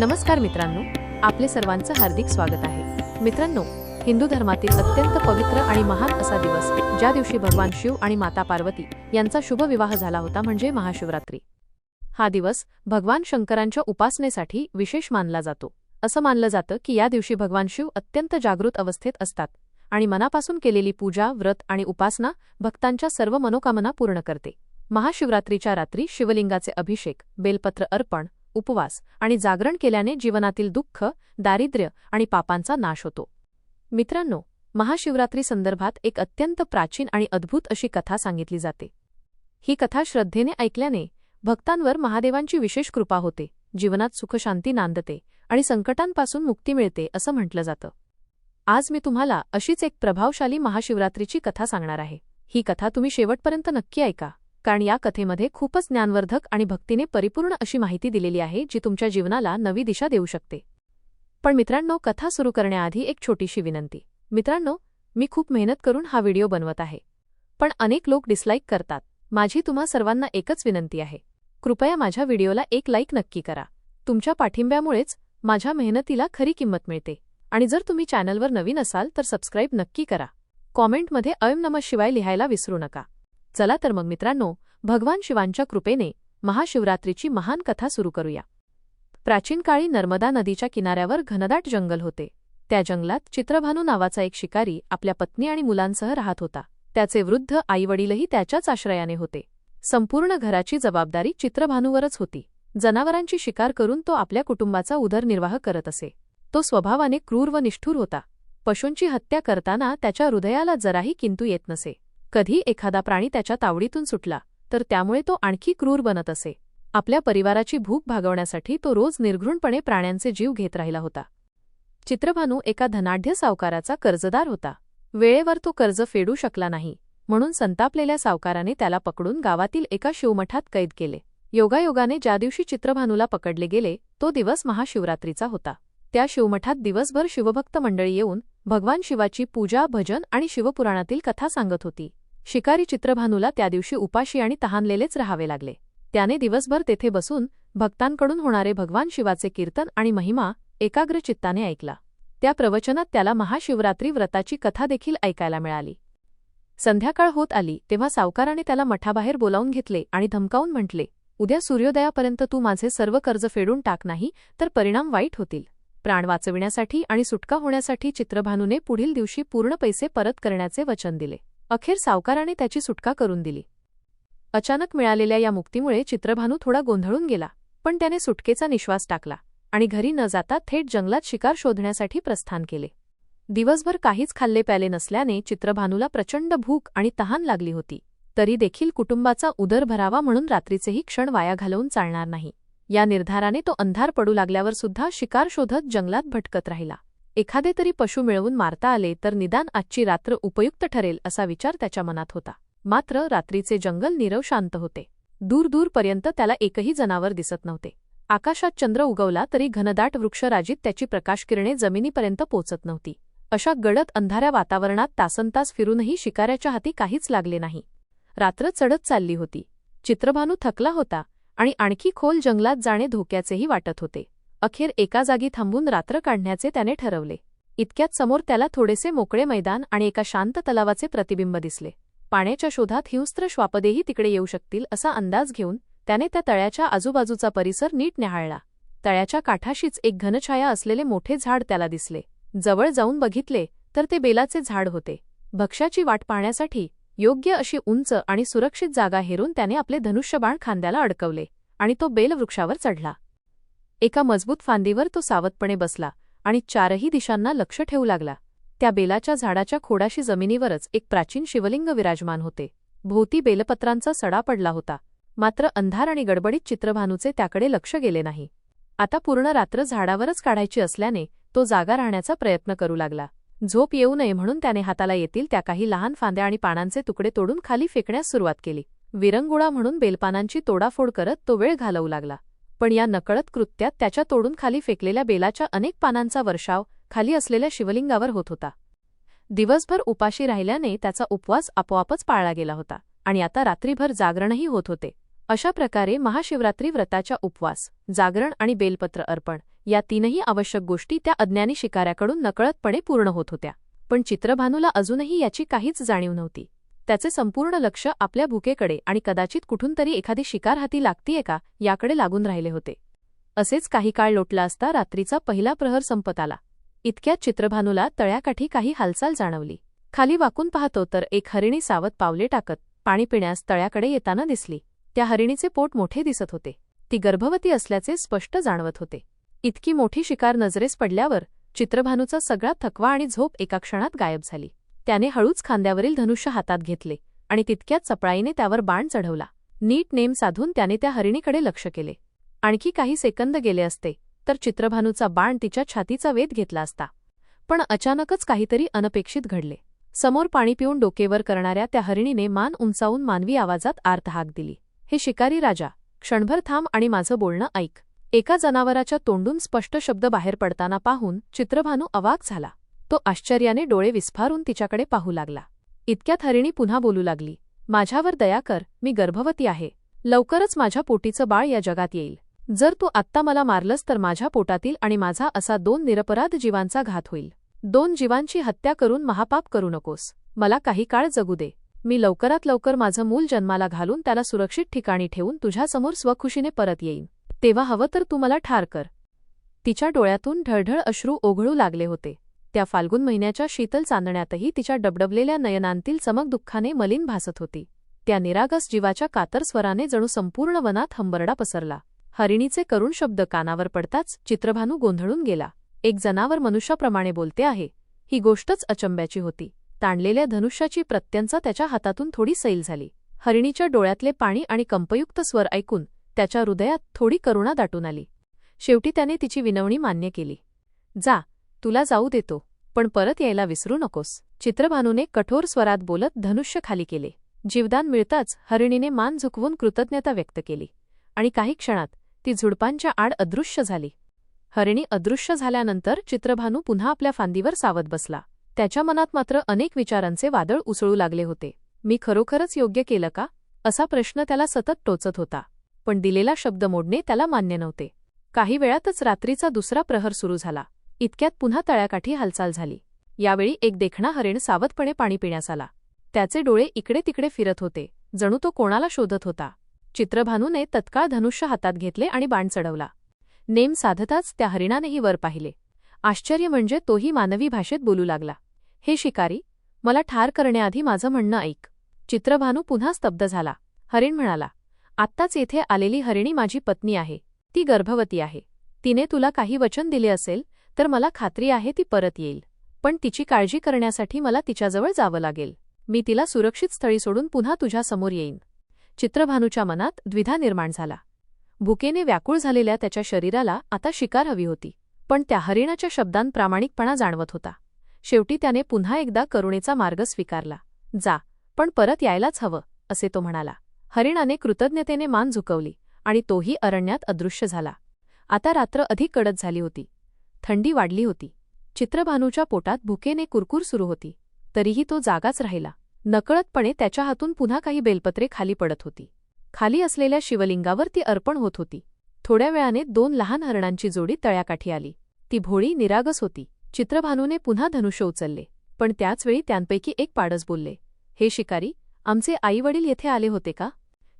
नमस्कार मित्रांनो आपले सर्वांचं हार्दिक स्वागत आहे. मित्रांनो हिंदू धर्मातील अत्यंत पवित्र आणि महान असा दिवस ज्या दिवशी भगवान शिव आणि माता पार्वती यांचा शुभ विवाह झाला होता म्हणजे महाशिवरात्री. हा दिवस भगवान शंकरांच्या उपासनेसाठी विशेष मानला जातो. असं मानलं जातं की या दिवशी भगवान शिव अत्यंत जागृत अवस्थेत असतात आणि मनापासून केलेली पूजा व्रत आणि उपासना भक्तांच्या सर्व मनोकामना पूर्ण करते. महाशिवरात्रीच्या रात्री शिवलिंगाचे अभिषेक बेलपत्र अर्पण उपवास आणि जागरण केल्याने जीवनातील दुःख दारिद्र्य आणि पापांचा नाश होतो. मित्रांनो महाशिवरात्री संदर्भात एक अत्यंत प्राचीन आणि अद्भुत अशी कथा सांगितली जाते. ही कथा श्रद्धेने ऐकल्याने भक्तांवर महादेवांची विशेष कृपा होते जीवनात सुखशांती नांदते आणि संकटांपासून मुक्ती मिळते असं म्हटलं जातं. आज मी तुम्हाला अशीच एक प्रभावशाली महाशिवरात्रीची कथा सांगणार आहे. ही कथा तुम्ही शेवटपर्यंत नक्की ऐका. कारण या कथेमध्ये खूपच ज्ञानवर्धक आणि भक्तीने परिपूर्ण अशी माहिती दिलेली आहे जी तुमच्या जीवनाला नवी दिशा देऊ शकते. पण मित्रांनो कथा सुरू करण्याआधी एक छोटीशी विनंती. मित्रांनो मी खूप मेहनत करून हा व्हिडिओ बनवत आहे. पण अनेक लोक डिसलाईक करतात. माझी तुम्हा सर्वांना एकच विनंती आहे. कृपया माझ्या व्हिडिओला एक लाईक नक्की करा. तुमच्या पाठिंब्यामुळेच माझ्या मेहनतीला खरी किंमत मिळते. आणि जर तुम्ही चॅनलवर नवीन असाल तर सबस्क्राईब नक्की करा. कॉमेंटमध्ये अयम नमः शिवाय लिहायला विसरू नका. चला तर मग मित्रांनो भगवान शिवांच्या कृपेने महाशिवरात्रीची महान कथा सुरू करूया. प्राचीन काळी नर्मदा नदीच्या किनाऱ्यावर घनदाट जंगल होते. त्या जंगलात चित्रभानू नावाचा एक शिकारी आपल्या पत्नी आणि मुलांसह राहत होता. त्याचे वृद्ध आईवडीलही त्याच्याच आश्रयाने होते. संपूर्ण घराची जबाबदारी चित्रभानूवरच होती. जनावरांची शिकार करून तो आपल्या कुटुंबाचा उदरनिर्वाह करत असे. तो स्वभावाने क्रूर व निष्ठूर होता. पशूंची हत्या करताना त्याच्या हृदयाला जराही किंतू येत नसे. कधी एखादा प्राणी त्याच्या तावडीतून सुटला तर त्यामुळे तो आणखी क्रूर बनत असे. आपल्या परिवाराची भूक भागवण्यासाठी तो रोज निर्घृणपणे प्राण्यांचे जीव घेत राहिला होता. चित्रभानू एका धनाढ्य सावकाराचा कर्जदार होता. वेळेवर तो कर्ज फेडू शकला नाही म्हणून संतापलेल्या सावकाराने त्याला पकडून गावातील एका शिवमठात कैद केले. योगायोगाने ज्या दिवशी चित्रभानूला पकडले गेले तो दिवस महाशिवरात्रीचा होता. त्या शिवमठात दिवसभर शिवभक्त मंडळी येऊन भगवान शिवाची पूजा भजन आणि शिवपुराणातील कथा सांगत होती. शिकारी चित्रभानूला त्या दिवशी उपाशी आणि तहानलेलेच राहावे लागले. त्याने दिवसभर तेथे बसून भक्तांकडून होणारे भगवान शिवाचे कीर्तन आणि महिमा एकाग्र चित्ताने ऐकला. त्या प्रवचनात त्याला महाशिवरात्री व्रताची कथा देखील ऐकायला मिळाली. संध्याकाळ होत आली तेव्हा सावकाराने त्याला मठाबाहेर बोलावून घेतले आणि धमकावून म्हटले उद्या सूर्योदयापर्यंत तू माझे सर्व कर्ज फेडून टाक नाही तर परिणाम वाईट होतील. प्राण वाचविण्यासाठी आणि सुटका होण्यासाठी चित्रभानूने पुढील दिवशी पूर्ण पैसे परत करण्याचे वचन दिले. अखेर सावकाराने त्याची सुटका करून दिली. अचानक मिळालेल्या या मुक्तीमुळे चित्रभानू थोडा गोंधळून गेला पण त्याने सुटकेचा निश्वास टाकला आणि घरी न जाता थेट जंगलात शिकार शोधण्यासाठी प्रस्थान केले. दिवसभर काहीच खाल्ले प्याले नसल्याने चित्रभानूला प्रचंड भूक आणि तहान लागली होती तरी देखील कुटुंबाचा उदर भरावा म्हणून रात्रीचेही क्षण वाया घालवून चालणार नाही. या निर्धाराने तो अंधार पडू लागल्यावर सुद्धा शिकार शोधत जंगलात भटकत राहिला. एखादे तरी पशु मिळवून मारता आले तर निदान आजची रात्र उपयुक्त ठरेल असा विचार त्याच्या मनात होता. मात्र रात्रीचे जंगल नीरव शांत होते. दूरदूरपर्यंत त्याला एकही जनावर दिसत नव्हते. आकाशात चंद्र उगवला तरी घनदाट वृक्षराजीत त्याची प्रकाशकिरणे जमिनीपर्यंत पोचत नव्हती. अशा गडद अंधाऱ्या वातावरणात तासनतास फिरूनही शिकाऱ्याच्या हाती काहीच लागले नाही. रात्र चढत चालली होती. चित्रभानू थकला होता आणि आणखी खोल जंगलात जाणे धोक्याचेही वाटत होते. अखेर एका जागी थांबून रात्र काढण्याचे त्याने ठरवले. इतक्यात समोर त्याला थोडेसे मोकळे मैदान आणि एका शांत तलावाचे प्रतिबिंब दिसले. पाण्याच्या शोधात हिंस्त्र श्वापदेही तिकडे येऊ शकतील असा अंदाज घेऊन त्याने त्या तळ्याच्या आजूबाजूचा परिसर नीट न्याहाळला तळ्याच्या काठाशीच एक घनछाया असलेले मोठे झाड त्याला दिसले. जवळ जाऊन बघितले तर ते बेलाचे झाड होते. भक्ष्याची वाट पाहण्यासाठी योग्य अशी उंच आणि सुरक्षित जागा हेरून त्याने आपले धनुष्यबाण खांद्याला अडकवले आणि तो बेलवृक्षावर चढला. एका मजबूत फांदीवर तो सावधपणे बसला आणि चारही दिशांना लक्ष ठेवू लागला. त्या बेलाच्या झाडाच्या खोडाशी जमिनीवरच एक प्राचीन शिवलिंग विराजमान होते. भोवती बेलपत्रांचा सडा पडला होता. मात्र अंधार आणि गडबडीत चित्रभानूचे त्याकडे लक्ष गेले नाही. आता पूर्ण रात्र झाडावरच काढायची असल्याने तो जागा राहण्याचा प्रयत्न करू लागला. झोप येऊ नये म्हणून त्याने हाताला येतील त्या काही लहान फांद्या आणि पानांचे तुकडे तोडून खाली फेकण्यास सुरुवात केली. विरंगुळा म्हणून बेलपानांची तोडाफोड करत तो वेळ घालवू लागला. पण या नकळत कृत्यात त्याच्या तोडून खाली फेकलेल्या बेलाच्या अनेक पानांचा वर्षाव खाली असलेल्या शिवलिंगावर होत होता. दिवसभर उपाशी राहिल्याने त्याचा उपवास आपोआपच पाळला गेला होता आणि आता रात्रीभर जागरणही होत होते. अशा प्रकारे महाशिवरात्री व्रताच्या उपवास जागरण आणि बेलपत्र अर्पण या तीनही आवश्यक गोष्टी त्या अज्ञानी शिकाऱ्याकडून नकळतपणे पूर्ण होत होत्या. पण चित्रभानूला अजूनही याची काहीच जाणीव नव्हती. त्याचे संपूर्ण लक्ष आपल्या भुकेकडे आणि कदाचित कुठून तरी एखादी शिकार हाती लागतीये का याकडे लागून राहिले होते. असेच काही काळ लोटला असता रात्रीचा पहिला प्रहर संपत आला. इतक्यात चित्रभानूला तळ्याकाठी काही हालचाल जाणवली. खाली वाकून पाहतो तर एक हरिणी सावध पावले टाकत पाणी पिण्यास तळ्याकडे येताना दिसली. त्या हरिणीचे पोट मोठे दिसत होते. ती गर्भवती असल्याचे स्पष्ट जाणवत होते. इतकी मोठी शिकार नजरेस पडल्यावर चित्रभानूचा सगळा थकवा आणि झोप एका क्षणात गायब झाली. त्याने हळूच खांद्यावरील धनुष्य हातात घेतले आणि तितक्यात चपळाईने त्यावर बाण चढवला. नीट नेम साधून त्याने त्या हरिणीकडे लक्ष केले. आणखी काही सेकंद गेले असते तर चित्रभानूचा बाण तिच्या छातीचा वेध घेतला असता. पण अचानकच काहीतरी अनपेक्षित घडले. समोर पाणी पिऊन डोकेवर करणाऱ्या त्या हरिणीने मान उंचावून मानवी आवाजात आर्तहाक दिली. हे शिकारी राजा क्षणभर थांब आणि माझं बोलणं ऐक. एका जनावराच्या तोंडून स्पष्ट शब्द बाहेर पडताना पाहून चित्रभानू अवाक झाला. तो आश्चर्याने डोळे विस्फारून तिच्याकडे पाहू लागला. इतक्यात हरिणी पुन्हा बोलू लागली माझ्यावर दया कर मी गर्भवती आहे. लवकरच माझ्या पोटीचं बाळ या जगात येईल. जर तू आत्ता मला मारलंस तर माझ्या पोटातील आणि माझा असा दोन निरपराध जीवांचा घात होईल. दोन जीवांची हत्या करून महापाप करू नकोस. मला काही काळ जगू दे. मी लवकरात लवकर माझं मूल जन्माला घालून त्याला सुरक्षित ठिकाणी ठेवून तुझ्यासमोर स्वखुशीने परत येईन. तेव्हा हवं तर तू मला ठार कर. तिच्या डोळ्यातून ढळढळ अश्रू ओघळू लागले होते. त्या फाल्गुन महिन्याच्या शीतल चांदण्यातही तिच्या डबडबलेल्या नयनांतील चमक दुःखाने मलिन भासत होती. त्या निरागस जीवाच्या कातर स्वराने जणू संपूर्ण वनात हंबरडा पसरला. हरिणीचे करुण शब्द कानावर पडताच चित्रभानू गोंधळून गेला. एक जनावर मनुष्याप्रमाणे बोलते आहे. ही गोष्टच अचंब्याची होती. ताणलेल्या धनुष्याची प्रत्यंचा त्याच्या हातातून थोडी सैल झाली. हरिणीच्या डोळ्यातले पाणी आणि कंपयुक्त स्वर ऐकून त्याच्या हृदयात थोडी करुणा दाटून आली. शेवटी त्याने तिची विनवणी मान्य केली. जा तुला जाऊ देतो पण परत यायला विसरू नकोस. चित्रभानूने कठोर स्वरात बोलत धनुष्य खाली केले. जीवदान मिळताच हरिणीने मान झुकवून कृतज्ञता व्यक्त केली. आणि काही क्षणात ती झुडपांच्या आड अदृश्य झाली. हरिणी अदृश्य झाल्यानंतर चित्रभानू पुन्हा आपल्या फांदीवर सावध बसला. त्याच्या मनात मात्र अनेक विचारांचे वादळ उसळू लागले होते. मी खरोखरच योग्य केलं का? असा प्रश्न त्याला सतत टोचत होता. पण दिलेला शब्द मोडणे त्याला मान्य नव्हते. काही वेळातच रात्रीचा दुसरा प्रहर सुरू झाला. इतक्यात पुन्हा तळ्याकाठी हालचाल झाली. यावेळी एक देखणा हरिण सावधपणे पाणी पिण्यास आला. त्याचे डोळे इकडे तिकडे फिरत होते. जणू तो कोणाला शोधत होता? चित्रभानूने तत्काळ धनुष्य हातात घेतले आणि बाण चढवला. नेम साधताच त्या हरिणानेही वर पाहिले. आश्चर्य म्हणजे तोही मानवी भाषेत बोलू लागला. हे शिकारी मला ठार करण्याआधी माझं म्हणणं ऐक चित्रभानू पुन्हा स्तब्ध झाला. हरिण म्हणाला आत्ताच येथे आलेली हरिणी माझी पत्नी आहे. ती गर्भवती आहे. तिने तुला काही वचन दिले असेल तर मला खात्री आहे ती परत येईल. पण तिची काळजी करण्यासाठी मला तिच्याजवळ जावं लागेल. मी तिला सुरक्षित स्थळी सोडून पुन्हा तुझ्यासमोर येईन. चित्रभानूच्या मनात द्विधा निर्माण झाला. भुकेने व्याकुळ झालेल्या त्याच्या शरीराला आता शिकार हवी होती पण त्या हरिणाच्या शब्दांत प्रामाणिकपणा जाणवत होता. शेवटी त्याने पुन्हा एकदा करुणेचा मार्ग स्वीकारला. जा पण परत यायलाच हवं असे तो म्हणाला. हरिणाने कृतज्ञतेने मान झुकवली आणि तोही अरण्यात अदृश्य झाला. आता रात्र अधिक कडक झाली होती. थंडी वाढली होती. चित्रभानूच्या पोटात भुकेने कुरकुर सुरू होती. तरीही तो जागाच राहिला. नकळतपणे त्याच्या हातून पुन्हा काही बेलपत्रे खाली पडत होती. खाली असलेल्या शिवलिंगावर ती अर्पण होत होती. थोड्या वेळाने दोन लहान हरणांची जोडी तळ्याकाठी आली. ती भोळी निरागस होती. चित्रभानूने पुन्हा धनुष्य उचलले. पण त्याचवेळी त्यांपैकी एक पाडस बोलले हे शिकारी आमचे आईवडील येथे आले होते का?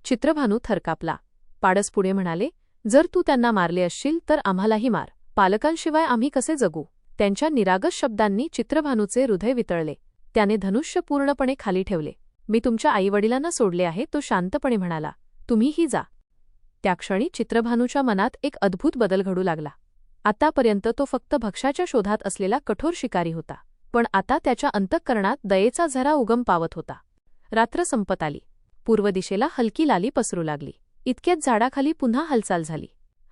चित्रभानू थरकापला. पाडस पुढे म्हणाले जर तू त्यांना मारले असशील तर आम्हालाही मार. पालकांशिवाय आम्ही कसे जगू? त्यांच्या निरागस शब्दांनी चित्रभानूचे हृदय वितळले. त्याने धनुष्य पूर्णपणे खाली ठेवले. मी तुमच्या आईवडिलांना सोडले आहे तो शांतपणे म्हणाला. तुम्हीही जा. त्या क्षणी चित्रभानूच्या मनात एक अद्भुत बदल घडू लागला. आतापर्यंत तो फक्त भक्ष्याच्या शोधात असलेला कठोर शिकारी होता पण आता त्याच्या अंतःकरणात दयेचा झरा उगम पावत होता. रात्र संपत आली. पूर्व दिशेला हलकी लाली पसरू लागली. इतक्यात झाडाखाली पुन्हा हालचाल झाली.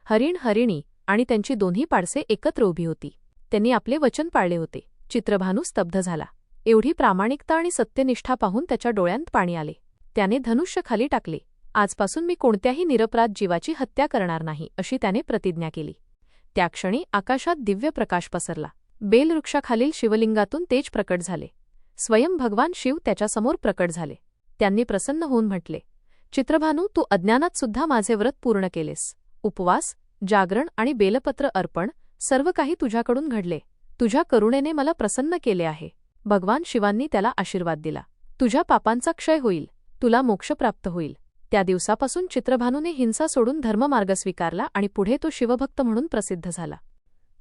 हरिण हरिणी आणि त्यांची दोन्ही पाडसे एकत्र उभी होती. त्यांनी आपले वचन पाळले होते. चित्रभानू स्तब्ध झाला. एवढी प्रामाणिकता आणि सत्यनिष्ठा पाहून त्याच्या डोळ्यांत पाणी आले. त्याने धनुष्य खाली टाकले. आजपासून मी कोणत्याही निरपराध जीवाची हत्या करणार नाही अशी त्याने प्रतिज्ञा केली. त्या क्षणी आकाशात दिव्य प्रकाश पसरला. बेलवृक्षाखालील शिवलिंगातून तेज प्रकट झाले. स्वयं भगवान शिव त्याच्यासमोर प्रकट झाले. त्यांनी प्रसन्न होऊन म्हटले चित्रभानू तू अज्ञानात सुद्धा माझे व्रत पूर्ण केलेस. उपवास जागरण आणि बेलपत्र अर्पण सर्व काही तुझ्याकडून घडले. तुझ्या करुणेने मला प्रसन्न केले आहे. भगवान शिवांनी त्याला आशीर्वाद दिला. तुझ्या पापांचा क्षय होईल. तुला मोक्ष प्राप्त होईल. त्या दिवसापासून चित्रभानूने हिंसा सोडून धर्ममार्ग स्वीकारला आणि पुढे तो शिवभक्त म्हणून प्रसिद्ध झाला.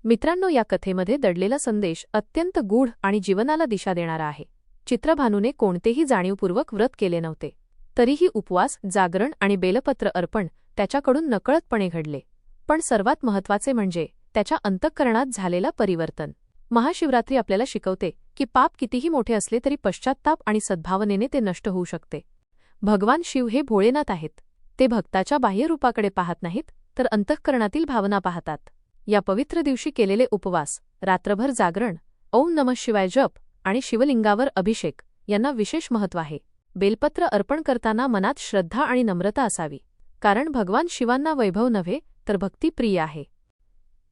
मित्रांनो या कथेमध्ये दडलेला संदेश अत्यंत गूढ आणि जीवनाला दिशा देणारा आहे. चित्रभानूने कोणतेही जाणीवपूर्वक व्रत केले नव्हते. तरीही उपवास जागरण आणि बेलपत्र अर्पण त्याच्याकडून नकळतपणे घडले. पण सर्वात महत्त्वाचे म्हणजे त्याच्या अंतःकरणात झालेला परिवर्तन. महाशिवरात्री आपल्याला शिकवते की पाप कितीही मोठे असले तरी पश्चात्ताप आणि सद्भावनेने ते नष्ट होऊ शकते. भगवान शिव हे भोळेनाथ आहेत. ते भक्ताच्या बाह्यरूपाकडे पाहत नाहीत तर अंतःकरणातील भावना पाहतात. या पवित्र दिवशी केलेले उपवास रात्रभर जागरण ओम नमः शिवाय जप आणि शिवलिंगावर अभिषेक यांना विशेष महत्त्व आहे. बेलपत्र अर्पण करताना मनात श्रद्धा आणि नम्रता असावी. कारण भगवान शिवांना वैभव नव्हे तर भक्ती प्रिय आहे.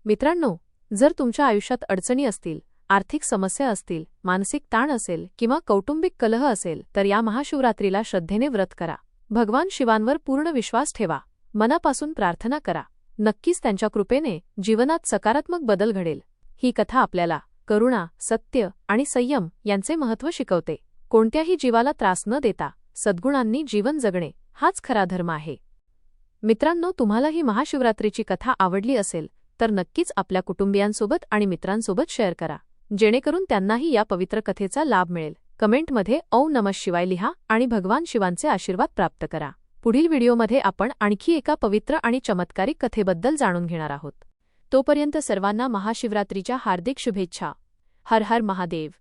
मित्रांनो जर तुमच्या आयुष्यात अडचणी असतील आर्थिक समस्या असतील मानसिक ताण असेल किंवा कौटुंबिक कलह असेल तर या महाशिवरात्रीला श्रद्धेने व्रत करा. भगवान शिवांवर पूर्ण विश्वास ठेवा. मनापासून प्रार्थना करा. नक्कीच त्यांच्या कृपेने जीवनात सकारात्मक बदल घडेल. ही कथा आपल्याला करुणा सत्य आणि संयम यांचे महत्त्व शिकवते. कोणत्याही जीवाला त्रास न देता सद्गुणांनी जीवन जगणे हाच खरा धर्म आहे. मित्रांनो तुम्हाला ही महाशिवरात्रीची कथा आवडली असेल तर नक्कीच आपल्या कुटुंबियांसोबत आणि मित्रांसोबत शेअर करा. जेणेकरून त्यांनाही या पवित्र कथेचा लाभ मिळेल. कमेंटमध्ये औ नमः शिवाय लिहा आणि भगवान शिवांचे आशीर्वाद प्राप्त करा. पुढील व्हिडिओमध्ये आपण आणखी एका पवित्र आणि चमत्कारिक कथेबद्दल जाणून घेणार आहोत. तोपर्यंत सर्वांना महाशिवरात्रीच्या हार्दिक शुभेच्छा. हर हर महादेव.